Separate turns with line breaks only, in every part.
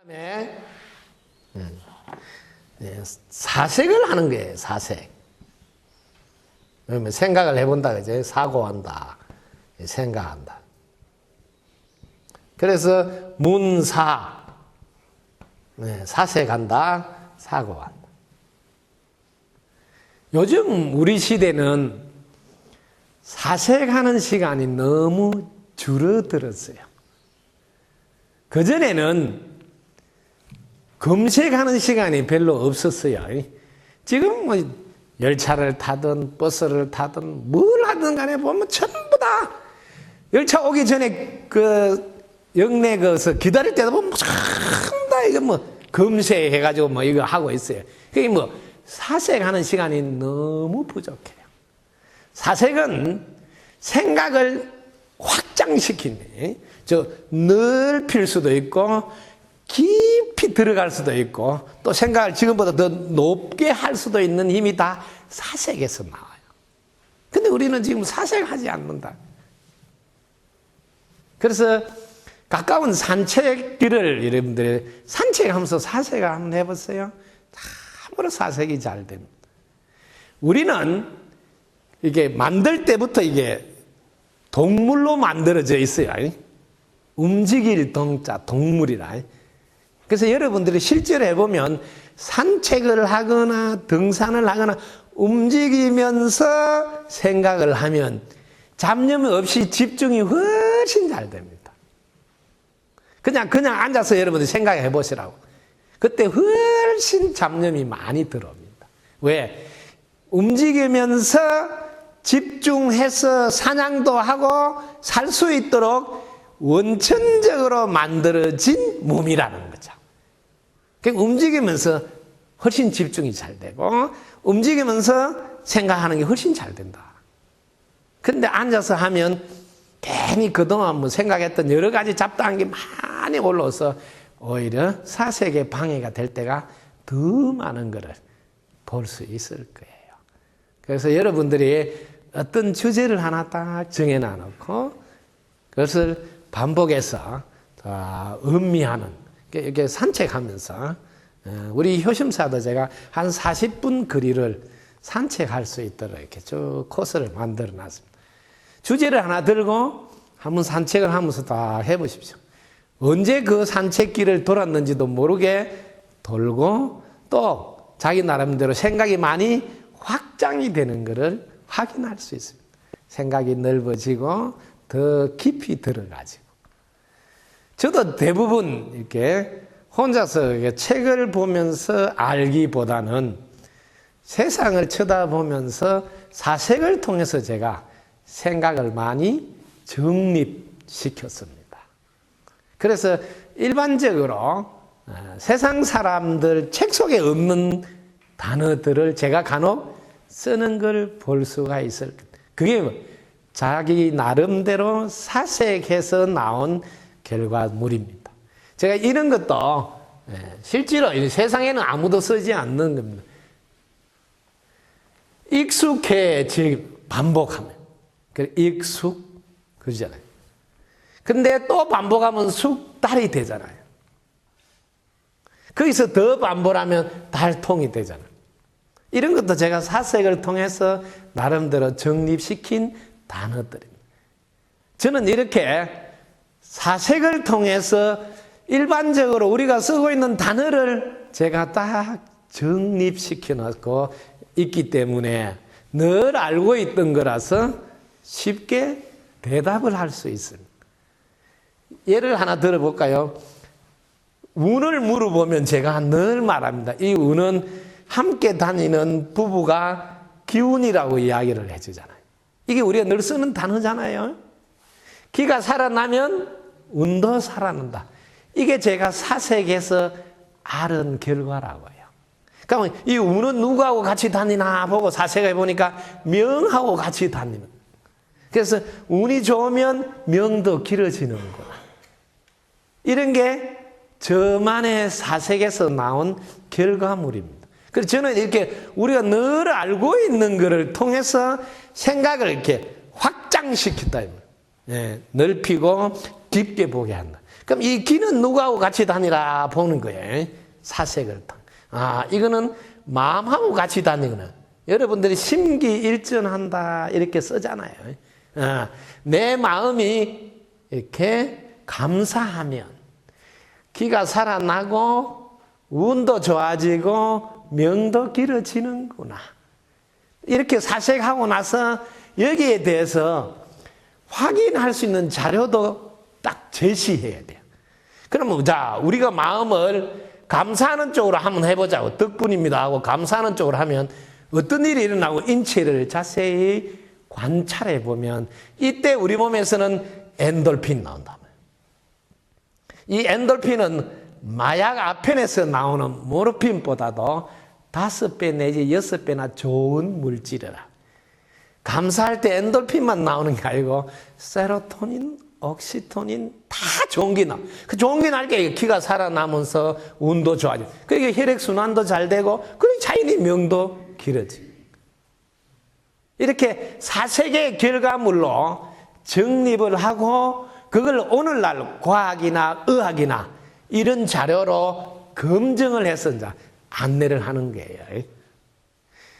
다음에 음, 예, 사색을 하는 거예요. 사색. 그러면 생각을 해본다 그죠? 사고한다. 예, 생각한다. 그래서 문사 네, 사색한다. 사고한다. 요즘 우리 시대는 사색하는 시간이 너무 줄어들었어요. 그전에는 검색하는 시간이 별로 없었어요. 지금 뭐 열차를 타든 버스를 타든 뭘 하든 간에 보면 전부 다 열차 오기 전에 그 역내 거서 기다릴 때도 보면 전부 다 이거 뭐 검색해가지고 뭐 이거 하고 있어요. 그게 뭐 사색하는 시간이 너무 부족해요. 사색은 생각을 확장시키는, 저 넓힐 수도 있고 깊이 들어갈 수도 있고 또 생각을 지금보다 더 높게 할 수도 있는 힘이 다 사색에서 나와요. 근데 우리는 지금 사색하지 않는다. 그래서 가까운 산책길을 여러분들이 산책하면서 사색을 한번 해보세요. 참으로 사색이 잘 됩니다. 우리는 이게 만들 때부터 이게 동물로 만들어져 있어요. 움직일 동자, 동물이라. 그래서 여러분들이 실제로 해보면 산책을 하거나 등산을 하거나 움직이면서 생각을 하면 잡념 없이 집중이 훨씬 잘 됩니다. 그냥, 그냥 앉아서 여러분들이 생각해 보시라고. 그때 훨씬 잡념이 많이 들어옵니다. 왜? 움직이면서 집중해서 사냥도 하고 살 수 있도록 원천적으로 만들어진 몸이라는 움직이면서 훨씬 집중이 잘 되고 움직이면서 생각하는 게 훨씬 잘 된다. 근데 앉아서 하면 괜히 그동안 뭐 생각했던 여러 가지 잡다한 게 많이 올라와서 오히려 사색에 방해가 될 때가 더 많은 것을 볼 수 있을 거예요. 그래서 여러분들이 어떤 주제를 하나 딱 정해놔 놓고 그것을 반복해서 음미하는 이렇게 산책하면서 어, 우리 효심사도 제가 한 40분 거리를 산책할 수 있도록 이렇게 쭉 코스를 만들어 놨습니다. 주제를 하나 들고 한번 산책을 하면서 다 해보십시오. 언제 그 산책길을 돌았는지도 모르게 돌고 또 자기 나름대로 생각이 많이 확장이 되는 것을 확인할 수 있습니다. 생각이 넓어지고 더 깊이 들어가지고. 저도 대부분 이렇게 혼자서 책을 보면서 알기보다는 세상을 쳐다보면서 사색을 통해서 제가 생각을 많이 정립시켰습니다. 그래서 일반적으로 어, 세상 사람들 책 속에 없는 단어들을 제가 간혹 쓰는 걸 볼 수가 있을 그게 자기 나름대로 사색해서 나온 결과물입니다. 제가 이런 것도 예, 실제로 세상에는 아무도 쓰지 않는 겁니다. 익숙해지 반복하면 그 익숙 그러잖아요. 근데 또 반복하면 숙달이 되잖아요. 거기서 더 반복하면 달통이 되잖아요. 이런 것도 제가 사색을 통해서 나름대로 정립시킨 단어들입니다. 저는 이렇게 사색을 통해서 일반적으로 우리가 쓰고 있는 단어를 제가 딱 정립시켜 놓고 있기 때문에 늘 알고 있던 거라서 쉽게 대답을 할 수 있습니다. 예를 하나 들어볼까요? 운을 물어보면 제가 늘 말합니다. 이 운은 함께 다니는 부부가 기운이라고 이야기를 해주잖아요. 이게 우리가 늘 쓰는 단어잖아요. 기가 살아나면 운도 살아난다. 이게 제가 사색에서 알은 결과라고요. 그러면 이 운은 누구하고 같이 다니나 보고 사색해 보니까 명하고 같이 다니는. 그래서 운이 좋으면 명도 길어지는구나. 이런 게 저만의 사색에서 나온 결과물입니다. 그래서 저는 이렇게 우리가 늘 알고 있는 것을 통해서 생각을 이렇게 확장시켰다. 예, 넓히고 깊게 보게 한다. 그럼 이 기는 누구하고 같이 다니라 보는 거예요. 사색을 통. 아, 이거는 마음하고 같이 다니거나. 여러분들이 심기일전한다 이렇게 쓰잖아요. 아, 내 마음이 이렇게 감사하면 기가 살아나고 운도 좋아지고 명도 길어지는구나. 이렇게 사색하고 나서 여기에 대해서 확인할 수 있는 자료도 딱 제시해야 돼요. 그러면 자 우리가 마음을 감사하는 쪽으로 한번 해보자고 덕분입니다 하고 감사하는 쪽으로 하면 어떤 일이 일어나고 인체를 자세히 관찰해 보면 이때 우리 몸에서는 엔돌핀 나온다. 이 엔돌핀은 마약 아편에서 나오는 모르핀보다도 다섯 배 내지 여섯 배나 좋은 물질이라. 감사할 때 엔돌핀만 나오는 게 아니고 세로토닌, 옥시토닌 다 좋은 게 나. 그게 날게 기가 살아나면서 운도 좋아져. 그게 혈액 순환도 잘 되고 그리고 자연히 명도 길어지. 이렇게 사색의 결과물로 정립을 하고 그걸 오늘날 과학이나 의학이나 이런 자료로 검증을 해서 이제 안내를 하는 거예요.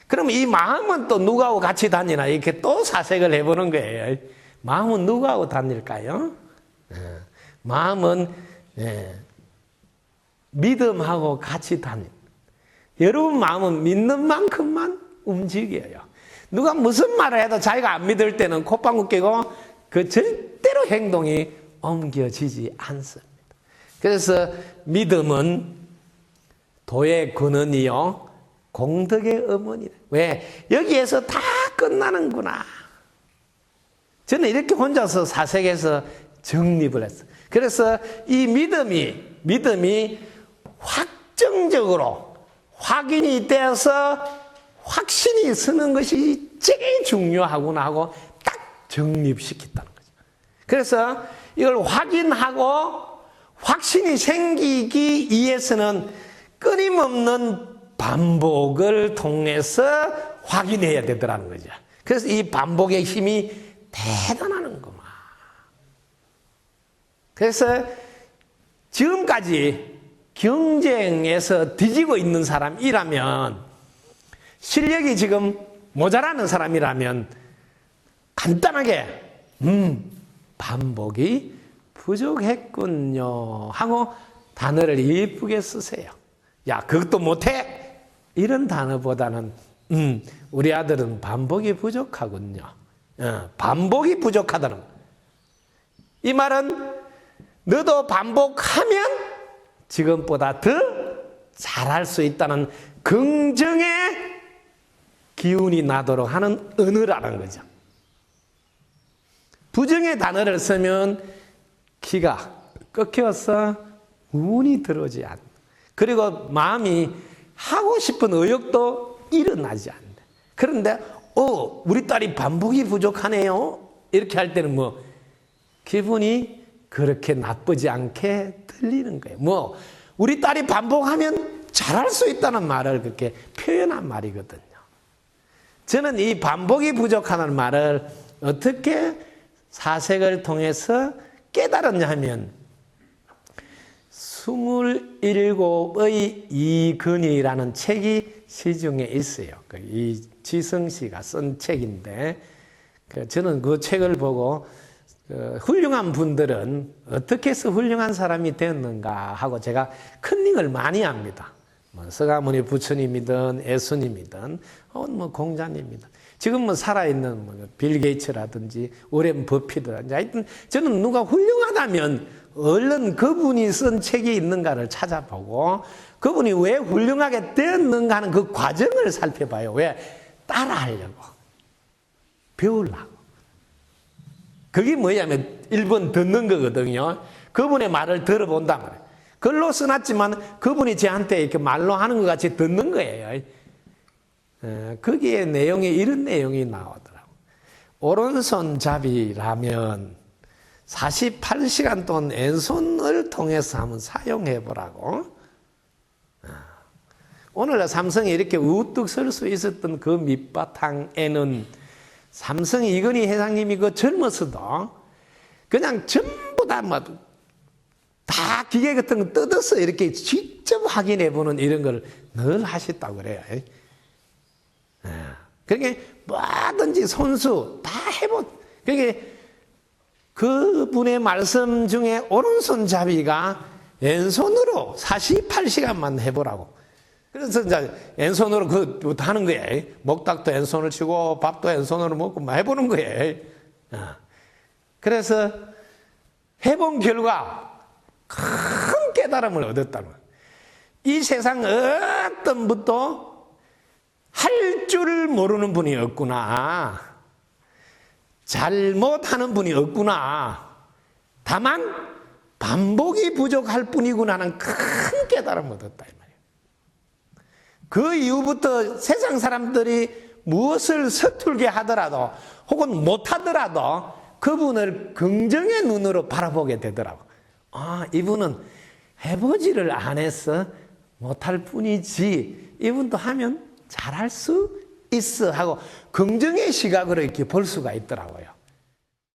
그럼 이 마음은 또 누구하고 같이 다니나 이렇게 또 사색을 해보는 거예요. 마음은 누구하고 다닐까요? 예. 마음은 예, 믿음하고 같이 다니. 여러분 마음은 믿는 만큼만 움직여요. 누가 무슨 말을 해도 자기가 안 믿을 때는 콧방귀 끼고 그 절대로 행동이 옮겨지지 않습니다. 그래서 믿음은 도의 근원이요 공덕의 어머니다. 왜 여기에서 다 끝나는구나. 저는 이렇게 혼자서 사색에서 정립을 했어. 그래서 이 믿음이 믿음이 확정적으로 확인이 되어서 확신이 서는 것이 제일 중요하구나 하고 딱 정립시켰다는 거죠. 그래서 이걸 확인하고 확신이 생기기 위해서는 끊임없는 반복을 통해서 확인해야 되더라는 거죠. 그래서 이 반복의 힘이 대단하는 거만. 그래서 지금까지 경쟁에서 뒤지고 있는 사람이라면 실력이 지금 모자라는 사람이라면 간단하게 음 반복이 부족했군요 하고 단어를 이쁘게 쓰세요. 야 그것도 못해 이런 단어보다는 음 우리 아들은 반복이 부족하군요. 어, 반복이 부족하다는 거. 이 말은 너도 반복하면 지금보다 더 잘할 수 있다는 긍정의 기운이 나도록 하는 언어라는 거죠. 부정의 단어를 쓰면 기가 꺾여서 운이 들어오지 않. 그리고 마음이 하고 싶은 의욕도 일어나지 않는다. 그런데 어 우리 딸이 반복이 부족하네요. 이렇게 할 때는 뭐 기분이 그렇게 나쁘지 않게 들리는 거예요. 뭐 우리 딸이 반복하면 잘할 수 있다는 말을 그렇게 표현한 말이거든요. 저는 이 반복이 부족하다는 말을 어떻게 사색을 통해서 깨달았냐 하면 27의 이근이라는 책이 시중에 있어요. 그 이지성 씨가 쓴 책인데 그 저는 그 책을 보고 그 훌륭한 분들은 어떻게 해서 훌륭한 사람이 되었는가 하고 제가 컨닝을 많이 합니다. 뭐 서가모니 부처님이든 예수님이든 혹은 뭐 공자님이든 지금 뭐 살아있는 뭐 빌 게이츠라든지 오렌 버피드라든지 하여튼 저는 누가 훌륭하다면 얼른 그분이 쓴 책이 있는가를 찾아보고 그분이 왜 훌륭하게 되었는가 하는 그 과정을 살펴봐요. 왜? 따라하려고. 배우려고. 그게 뭐냐면 1번 듣는 거거든요. 그분의 말을 들어본단 말이에요. 글로 써놨지만 그분이 저한테 이렇게 말로 하는 것 같이 듣는 거예요. 어, 거기에 내용에 이런 내용이 나오더라고. 오른손잡이라면 48시간 동안 왼손을 통해서 한번 사용해 보라고. 어. 오늘날 삼성이 이렇게 우뚝 설 수 있었던 그 밑바탕에는 삼성 이건희 회장님이 그 젊었어도 그냥 전부 다 뭐 다 기계 같은 거 뜯어서 이렇게 직접 확인해 보는 이런 걸 늘 하셨다고 그래요. 그러니까 뭐든지 손수 다 해보. 그러니까 그분의 말씀 중에 오른손잡이가 왼손으로 48시간만 해보라고. 그래서 이제 왼손으로 그 하는 거예요. 먹닥도 왼손을 치고 밥도 왼손으로 먹고 막 해보는 거예요. 어. 그래서 해본 결과 큰 깨달음을 얻었다는 거예요. 이 세상 어떤 분도 할 줄 모르는 분이 없구나. 잘못하는 분이 없구나. 다만 반복이 부족할 뿐이구나는 큰 깨달음을 얻었다. 그 이후부터 세상 사람들이 무엇을 서툴게 하더라도 혹은 못하더라도 그분을 긍정의 눈으로 바라보게 되더라고. 아, 이분은 해보지를 안 해서 못할 뿐이지 이분도 하면 잘할 수 있어 하고 긍정의 시각으로 이렇게 볼 수가 있더라고요.